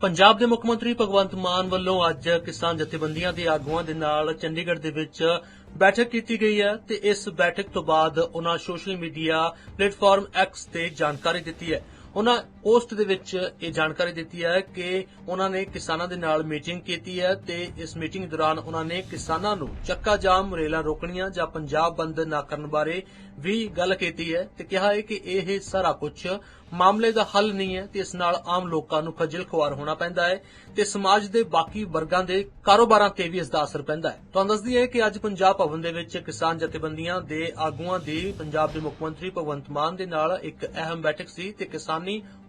ਪੰਜਾਬ ਦੇ ਮੁੱਖ ਮੰਤਰੀ ਭਗਵੰਤ ਮਾਨ ਵੱਲੋਂ ਅੱਜ ਕਿਸਾਨ ਜਥੇਬੰਦੀਆਂ ਦੇ ਆਗੂਆਂ ਦੇ ਨਾਲ ਚੰਡੀਗੜ੍ਹ ਦੇ ਵਿੱਚ ਬੈਠਕ ਕੀਤੀ ਗਈ ਹੈ ਤੇ ਇਸ ਬੈਠਕ ਤੋਂ ਬਾਅਦ ਉਹਨਾਂ ਸੋਸ਼ਲ ਮੀਡੀਆ ਪਲੇਟਫਾਰਮ X ਤੇ ਜਾਣਕਾਰੀ ਦਿੱਤੀ ਹੈ। ਉਹਨਾਂ ਪੋਸਟ ਦੇ ਵਿੱਚ ਇਹ ਜਾਣਕਾਰੀ ਦਿੱਤੀ ਹੈ ਕਿ ਉਹਨਾਂ ਨੇ ਕਿਸਾਨਾਂ ਦੇ ਨਾਲ ਮੀਟਿੰਗ ਕੀਤੀ ਹੈ ਤੇ ਇਸ ਮੀਟਿੰਗ ਦੌਰਾਨ ਉਹਨਾਂ ਨੇ ਕਿਸਾਨਾਂ ਨੂੰ ਚੱਕਾ ਜਾਮ, ਰੇਲਾਂ ਰੋਕਣੀਆਂ ਜਾਂ ਪੰਜਾਬ ਬੰਦ ਨਾ ਕਰਨ ਬਾਰੇ ਵੀ ਗੱਲ ਕੀਤੀ ਹੈ ਤੇ ਕਿਹਾ ਹੈ ਕਿ ਇਹ ਸਾਰਾ ਕੁਝ ਮਾਮਲੇ ਦਾ ਹੱਲ ਨਹੀਂ ਹੈ ਤੇ ਇਸ ਨਾਲ ਆਮ ਲੋਕਾਂ ਨੂੰ ਖੱਜਲ ਖੁਆਰ ਹੋਣਾ ਪੈਂਦਾ ਹੈ ਤੇ ਸਮਾਜ ਦੇ ਬਾਕੀ ਵਰਗਾਂ ਦੇ ਕਾਰੋਬਾਰਾਂ ਤੇ ਵੀ ਇਸ ਦਾ ਅਸਰ ਪੈਂਦਾ ਹੈ। ਤੁਹਾਨੂੰ ਦੱਸਦੀ ਹੈ ਕਿ ਅੱਜ ਪੰਜਾਬ ਭਵਨ ਦੇ ਵਿੱਚ ਕਿਸਾਨ ਜਥੇਬੰਦੀਆਂ ਦੇ ਆਗੂਆਂ ਦੀ ਪੰਜਾਬ ਦੇ ਮੁੱਖ ਮੰਤਰੀ ਭਗਵੰਤ ਮਾਨ ਦੇ ਨਾਲ ਇੱਕ ਅਹਿਮ ਬੈਠਕ ਸੀ ਤੇ ਕਿਸਾਨ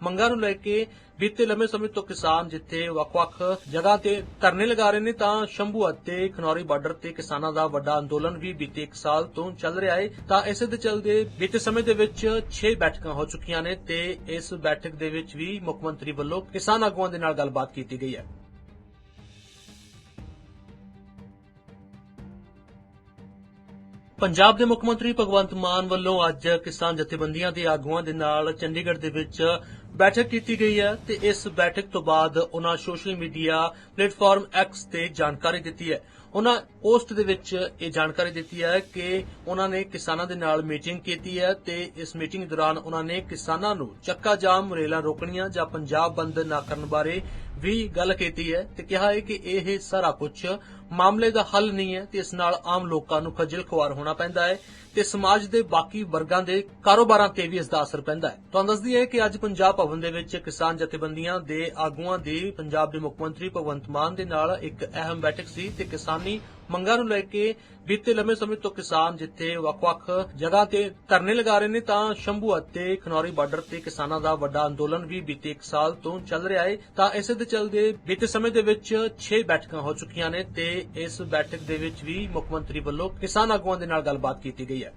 ਮੰਗਾਂ ਨੂੰ ਲੈ ਕੇ ਬੀਤੇ ਲੰਮੇ ਸਮੇਂ ਤੋਂ ਕਿਸਾਨ ਜਿੱਥੇ ਵੱਖ-ਵੱਖ ਜਗ੍ਹਾ ਤੇ ਧਰਨੇ ਲਗਾ ਰਹੇ ਨੇ, ਤਾਂ ਸ਼ੰਭੂ ਅਤੇ ਖਨੌਰੀ ਬਾਰਡਰ ਤੇ ਕਿਸਾਨਾਂ ਦਾ ਵੱਡਾ ਅੰਦੋਲਨ ਵੀ ਬੀਤੇ 1 ਸਾਲ ਤੋਂ ਚੱਲ ਰਿਹਾ ਹੈ ਤਾਂ ਇਸੇ ਦੇ ਚੱਲਦੇ ਬੀਤੇ ਸਮੇਂ ਦੇ ਵਿੱਚ 6 ਬੈਠਕਾਂ ਹੋ ਚੁੱਕੀਆਂ ਨੇ ਤੇ ਇਸ ਬੈਠਕ ਦੇ ਵਿੱਚ ਵੀ ਮੁੱਖ ਮੰਤਰੀ ਵੱਲੋਂ ਕਿਸਾਨ ਆਗੂਆਂ ਦੇ ਨਾਲ ਗੱਲਬਾਤ ਕੀਤੀ ਗਈ ਹੈ। ਪੰਜਾਬ ਦੇ ਮੁੱਖ ਮੰਤਰੀ ਭਗਵੰਤ ਮਾਨ ਵੱਲੋਂ ਅੱਜ ਕਿਸਾਨ ਜਥੇਬੰਦੀਆਂ ਦੇ ਆਗੂਆਂ ਦੇ ਨਾਲ ਚੰਡੀਗੜ੍ਹ ਦੇ ਵਿੱਚ ਬੈਠਕ ਕੀਤੀ ਗਈ ਹੈ ਤੇ ਇਸ ਬੈਠਕ ਤੋਂ ਬਾਅਦ ਉਹਨਾਂ ਸੋਸ਼ਲ ਮੀਡੀਆ ਪਲੇਟਫਾਰਮ ਐਕਸ ਤੇ ਜਾਣਕਾਰੀ ਦਿੱਤੀ ਹੈ। ਉਹਨਾਂ ਪੋਸਟ ਦੇ ਵਿੱਚ ਇਹ ਜਾਣਕਾਰੀ ਦਿੱਤੀ ਹੈ ਕਿ ਉਹਨਾਂ ਨੇ ਕਿਸਾਨਾਂ ਦੇ ਨਾਲ ਮੀਟਿੰਗ ਕੀਤੀ ਹੈ ਤੇ ਇਸ ਮੀਟਿੰਗ ਦੌਰਾਨ ਉਹਨਾਂ ਨੇ ਕਿਸਾਨਾਂ ਨੂੰ ਚੱਕਾ ਜਾਮ, ਰੇਲਾਂ ਰੋਕਣੀਆਂ ਜਾਂ ਪੰਜਾਬ ਬੰਦ ਨਾ ਕਰਨ ਬਾਰੇ ਵੀ ਗੱਲ ਕੀਤੀ ਹੈ ਤੇ ਕਿਹਾ ਹੈ ਕਿ ਇਹ ਸਾਰਾ ਕੁਝ ਮਾਮਲੇ ਦਾ ਹੱਲ ਨਹੀਂ ਹੈ ਤੇ ਇਸ ਨਾਲ ਆਮ ਲੋਕਾਂ ਨੂੰ ਖੱਜਲ ਖੁਆਰ ਹੋਣਾ ਪੈਂਦਾ ਹੈ ਤੇ ਸਮਾਜ ਦੇ ਬਾਕੀ ਵਰਗਾਂ ਦੇ ਕਾਰੋਬਾਰਾਂ ਤੇ ਵੀ ਇਸ ਦਾ ਅਸਰ ਪੈਂਦਾ ਹੈ। ਤੁਹਾਨੂੰ ਦੱਸਦੀ ਹੈ ਕਿ ਅੱਜ ਪੰਜਾਬ ਭਵਨ ਦੇ ਵਿੱਚ ਕਿਸਾਨ ਜਥੇਬੰਦੀਆਂ ਦੇ ਆਗੂਆਂ ਦੀ ਪੰਜਾਬ ਦੇ ਮੁੱਖ ਮੰਤਰੀ ਭਗਵੰਤ ਮਾਨ ਦੇ ਨਾਲ ਇੱਕ ਅਹਿਮ ਬੈਠਕ ਸੀ ਤੇ ਕਿਸਾਨੀ ਮੰਗਾਂ ਨੂੰ ਲੈ ਕੇ ਬੀਤੇ ਲੰਮੇ ਸਮੇਂ ਤੋਂ ਕਿਸਾਨ ਜਿੱਥੇ ਵੱਖ-ਵੱਖ ਜਗ੍ਹਾ ਤੇ ਧਰਨੇ ਲਗਾ ਰਹੇ ਨੇ ਤਾਂ ਸ਼ੰਭੂ ਅਤੇ ਖਨੌਰੀ ਬਾਰਡਰ ਤੇ ਕਿਸਾਨਾਂ ਦਾ ਵੱਡਾ ਅੰਦੋਲਨ ਵੀ ਬੀਤੇ 1 ਸਾਲ ਤੋਂ ਚੱਲ ਰਿਹਾ ਹੈ ਤਾਂ ਇਸੇ ਦੇ ਚੱਲਦੇ ਬੀਤੇ ਸਮੇਂ ਦੇ ਵਿੱਚ 6 ਬੈਠਕਾਂ ਹੋ ਚੁੱਕੀਆਂ ਨੇ ਤੇ ਇਸ ਬੈਠਕ ਦੇ ਵਿੱਚ ਵੀ ਮੁੱਖ ਮੰਤਰੀ ਵੱਲੋਂ ਕਿਸਾਨ ਆਗੂਆਂ ਦੇ ਨਾਲ ਗੱਲਬਾਤ ਕੀਤੀ ਗਈ ਹੈ।